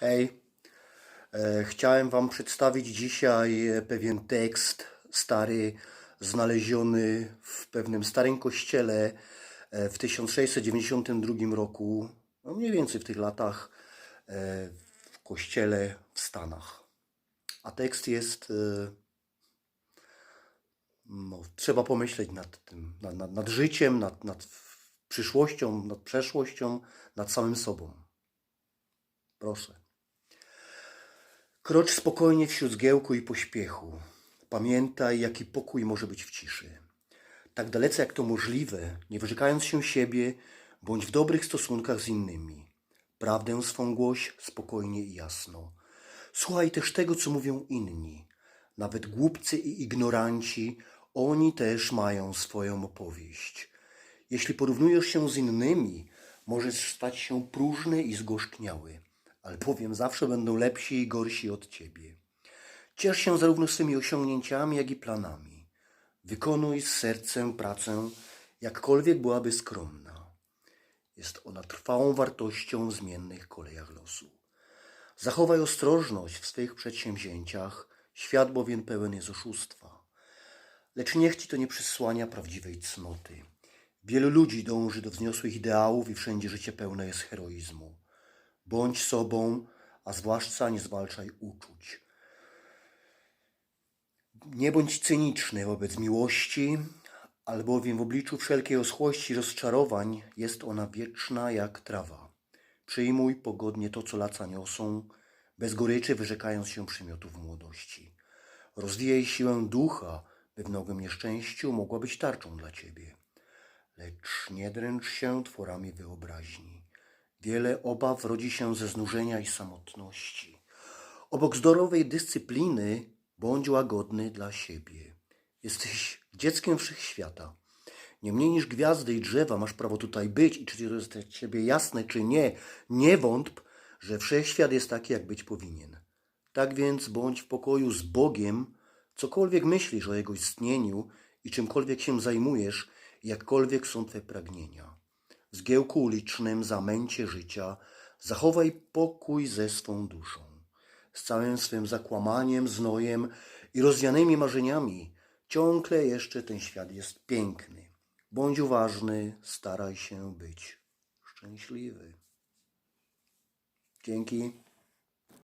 Hej, e, chciałem Wam przedstawić dzisiaj e, pewien tekst stary, znaleziony w pewnym starym kościele e, w 1692 roku, no mniej więcej w tych latach, w kościele w Stanach. A tekst jest, no, trzeba pomyśleć nad tym, nad, nad, nad życiem, nad, nad przyszłością, nad przeszłością, nad samym sobą. Proszę. Krocz spokojnie wśród zgiełku i pośpiechu. Pamiętaj, jaki pokój może być w ciszy. Tak dalece jak to możliwe, nie wyrzekając się siebie, bądź w dobrych stosunkach z innymi. Prawdę swą głoś spokojnie i jasno. Słuchaj też tego, co mówią inni. Nawet głupcy i ignoranci, oni też mają swoją opowieść. Jeśli porównujesz się z innymi, możesz stać się próżny i zgorzkniały, albowiem zawsze będą lepsi i gorsi od ciebie. Ciesz się zarówno swymi osiągnięciami, jak i planami. Wykonuj z sercem pracę, jakkolwiek byłaby skromna. Jest ona trwałą wartością w zmiennych kolejach losu. Zachowaj ostrożność w swych przedsięwzięciach, świat bowiem pełen jest oszustwa. Lecz niech ci to nie przysłania prawdziwej cnoty. Wielu ludzi dąży do wzniosłych ideałów i wszędzie życie pełne jest heroizmu. Bądź sobą, a zwłaszcza nie zwalczaj uczuć. Nie bądź cyniczny wobec miłości, albowiem w obliczu wszelkiej oschłości rozczarowań jest ona wieczna jak trawa. Przyjmuj pogodnie to, co lata niosą, bez goryczy wyrzekając się przymiotów młodości. Rozwijaj siłę ducha, by w nowym nieszczęściu mogła być tarczą dla ciebie. Lecz nie dręcz się tworami wyobraźni. Wiele obaw rodzi się ze znużenia i samotności. Obok zdrowej dyscypliny bądź łagodny dla siebie. Jesteś dzieckiem wszechświata. Nie mniej niż gwiazdy i drzewa masz prawo tutaj być i czy to jest dla ciebie jasne, czy nie, nie wątp, że wszechświat jest taki, jak być powinien. Tak więc bądź w pokoju z Bogiem, cokolwiek myślisz o Jego istnieniu i czymkolwiek się zajmujesz, jakkolwiek są Twe pragnienia. W zgiełku ulicznym, zamęcie życia, zachowaj pokój ze swą duszą. Z całym swym zakłamaniem, znojem i rozwianymi marzeniami, ciągle jeszcze ten świat jest piękny. Bądź uważny, staraj się być szczęśliwy. Dzięki.